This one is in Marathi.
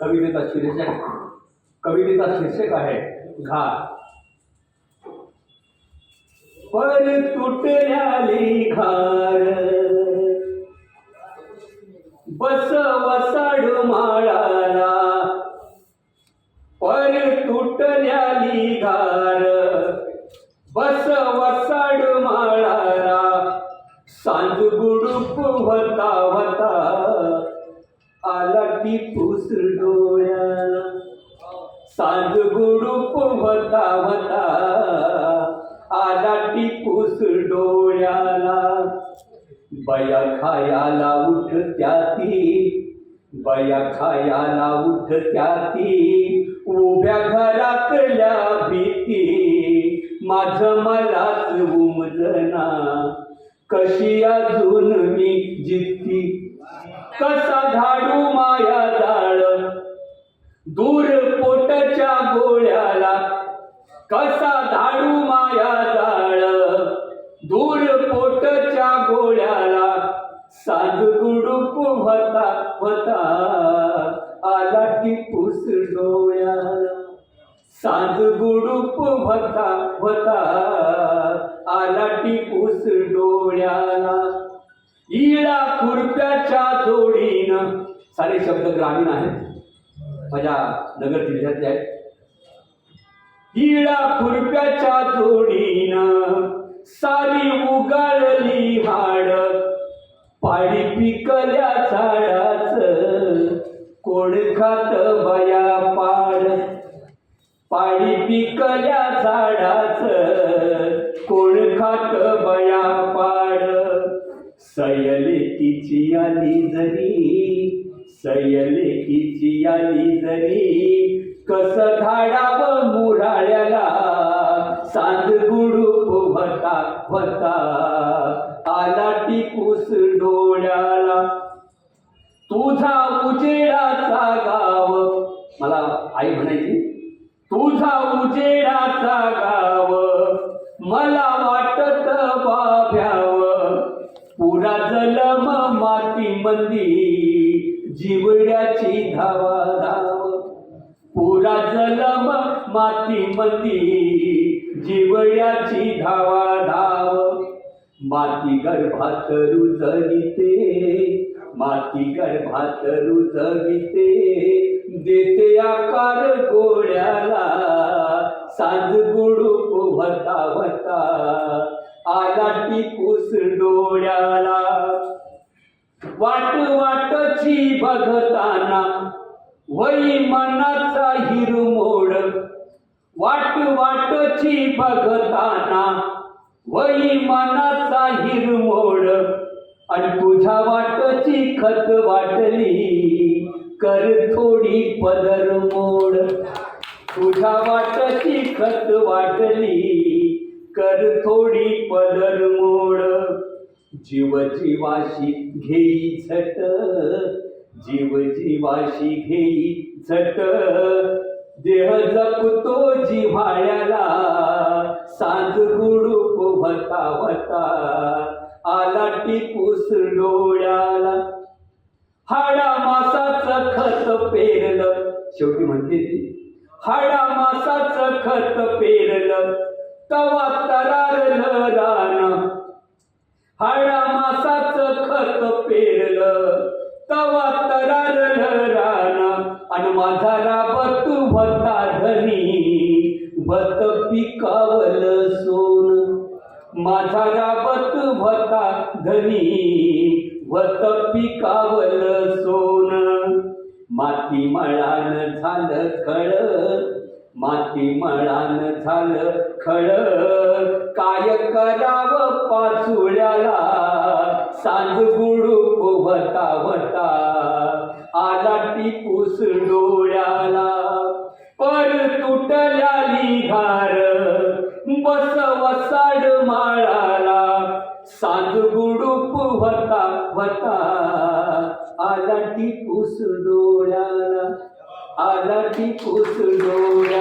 कवितेचा शीर्षक कवितेचा शीर्षक आहे घा पर तुटल्याली घार बस वसाड माळाला. पर तुटल्याली घार बस वसाड माळाला. सांज गुडूप होता होता आला डोळ्याला. सांज गुडूप होता होता. आला टिपूस डोळ्याला. बया खायाला उठ ती बया खायाला उठ ती उभ्या घरातल्या भीती. माझ मलाच उमजना. कशी अजून मी जिती कसा धाडू माया जाळ दूर पोटच्या गोळ्याला. कसा धाडू माया जाळ दूर पोटच्या गोळ्याला. साध गुडूप होता होता. आला की टिपूस डोळ्याला. साध गुडूप होता होता. आला टिपूस डोळ्याला. इळा खुरप्याच्या जोडीनं सारे शब्द ग्रामीण आहेत. माझ्या नगर जिल्ह्यातले आहेत. इळा खुरप्याच्या जोडीनं सारी उगाळली हाड. पाडी पिकल्या झाडाच कोण खात बया पाड. पाडी पिकल्या झाडाच कोण खात बया पाड. सयले तिची आली जरी सयले आली जरी कस धाडाव मुराळ्याला? सांज गुडूप होता होता आला टिपूस डोळ्याला. तुझा उजेडाचा गाव मला आई म्हणायची तुझा उजेडाचा गाव मला वाटत बाभ्याव पुरा जलम माती मंदी जिवड्याची धावा धाव पुरा जलम माती मती जिवड्याची धावा धाव माती गर्भात रुजविते. माती गर्भात रुजविते. देते आकार गोळ्याला. सांज गुडूप होता होता आला टिपूस डोळ्याला. वाट वाटची बघताना वही मनाचा हिरमोड वाट वाटची बघताना वही मनाचा हिरमोड आणि तुझ्या वाटची खत वाटली कर थोडी पदर मोड. तुझ्या वाटची खत वाटली कर थोडी पदर मोड. जीव जीवाशी घेई झट जीव जीवाशी घेई झट. देह जपतो जिव्हाळ्याला सांज गुडूप होता होता आला टिपूस डोळ्याला. हाडा मासाचं खत पेरलं शेवटी म्हणते ती हाडा मासाचं खत पेरलं तवा तरारलं रान. हाडा मासाचं खत पेरलं तवा तरार रान आणि माझा राबत भता धरी भत पिकावलं सोन. माझा राबत भता धरी वत पिकावलं सोन. माती मळान झालं खळ माती मळान झालं खळ. काय करावं पाचुळ्याला? सांज गुडूप वता वता आला टिपूस डोळ्याला. पर तुटल्या निघार बस वसाड माळाला. सांज गुडूप वता वता आला टिपूस डोळ्याला. आला की डोळ्याला डोरा